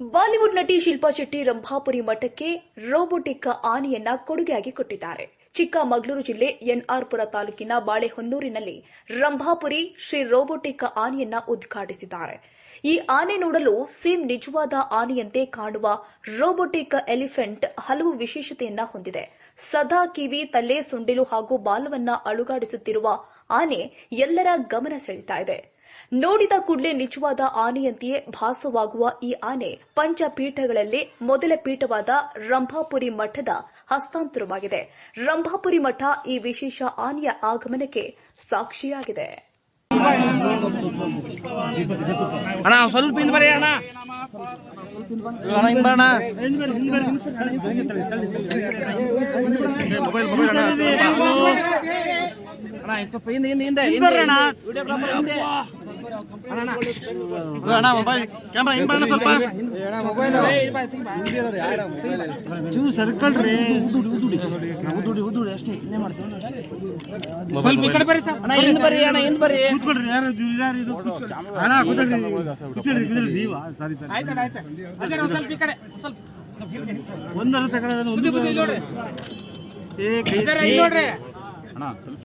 Bollywood ನಟಿ ಶಿಲ್ಪಾ ಶೆಟ್ಟಿ ರಂಭಾಪುರಿ ಮಠಕ್ಕೆ robotic ಆನೆಯನ್ನ ಕೊಡುಗೆಯಾಗಿ ಕೊಟ್ಟಿದ್ದಾರೆ. ಚಿಕ್ಕಮಗಳೂರು ಜಿಲ್ಲೆ ಎನ್ಆರ್ಪುರ ತಾಲೂಕಿನ ಬಾಳೆಹೊನ್ನೂರಿನಲ್ಲಿ ರಂಭಾಪುರಿ ಶ್ರೀ ರೋಬೋಟಿಕ್ ಆನೆಯನ್ನ ಉದ್ಘಾಟಿಸಿದ್ದಾರೆ. ಈ ಆನೆ ನೋಡಲು ಸೇಮ್ ನಿಜವಾದ ಆನೆಯಂತೆ ಕಾಣುವ ರೋಬೋಟಿಕ್ ಎಲಿಫೆಂಟ್ ಹಲವು ವಿಶೇಷತೆಯನ್ನ ಹೊಂದಿದೆ. ಸದಾ ಕಿವಿ, ತಲೆ, ಸುಂಡಿಲು ಹಾಗೂ ಬಾಲವನ್ನ ಅಳುಗಾಡಿಸುತ್ತಿರುವ ಆನೆ ಎಲ್ಲರ ಗಮನ ಸೆಳೀತಾ ಇದೆ. ನೋಡಿದ ಕೂಡಲೇ ನಿಜವಾದ ಆನೆಯಂತೆಯೇ ಭಾಸವಾಗುವ ಈ ಆನೆ ಪಂಚಪೀಠಗಳಲ್ಲಿ ಮೊದಲ ಪೀಠವಾದ ರಂಭಾಪುರಿ ಮಠದ ಹಸ್ತಾಂತರವಾಗಿದೆ. ರಂಭಾಪುರಿ ಮಠ ಈ ವಿಶೇಷ ಆನೆಯ ಆಗಮನಕ್ಕೆ ಸಾಕ್ಷಿಯಾಗಿದೆ. ಅಣ್ಣ ಸ್ವಲ್ಪ ಹಿಂದ್ ಬರೀ ಅಣ್ಣ. ಅಣ್ಣ ಹಿಂದ್ ಬರೋಣ. ಮೊಬೈಲ್ ಮೊಬೈಲ್ ಅಣ್ಣ ಸ್ವಲ್ಪ ಹಿಂದೆ ಹಿಂದೆ ಹಿಂದೆ ಹಿಂದೆ ಅಣ್ಣ ಮೊಬೈಲ್ ಕ್ಯಾಮ್ರಾ ಹಿಂದ್ ಬರೋಣ ಸ್ವಲ್ಪ. ಚೂರು ಸರ್ಕಲ್ರಿ ಉದುಡಿ ಉದುಡಿ. ಅಷ್ಟೇ ಇನ್ನೇ ಮಾಡ್ತೀವಿ. ಮೊಬೈಲ್ ಈ ಕಡೆ ಬರ್ರಿ ಸರ್. ಅಣ್ಣ ಹಿಂದ್ ಬರ್ರಿ ಅಣ್ಣ ಹಿಂದ್ ಬರ್ರಿ. ಕೂತ್ಕೊಳ್ರಿ ಯಾರು ಯಾರು ಇದು ಅಣ್ಣ ಕೂತ್ಕೊಳ್ರಿ ಕೂತ್ಕೊಳ್ರಿ ಕೂತ್ಕೊಳ್ರಿ. ನೀವಾ ಸಾರಿ ಸಾರಿ ಸ್ವಲ್ಪ ಈ ಕಡೆ ಸ್ವಲ್ಪ. ಒಂದರ ತಗೊಳ್ಳೋದು ಒಂದು ಏ ಕೈ- ನೋಡ್ರಿ ಅಣ್ಣ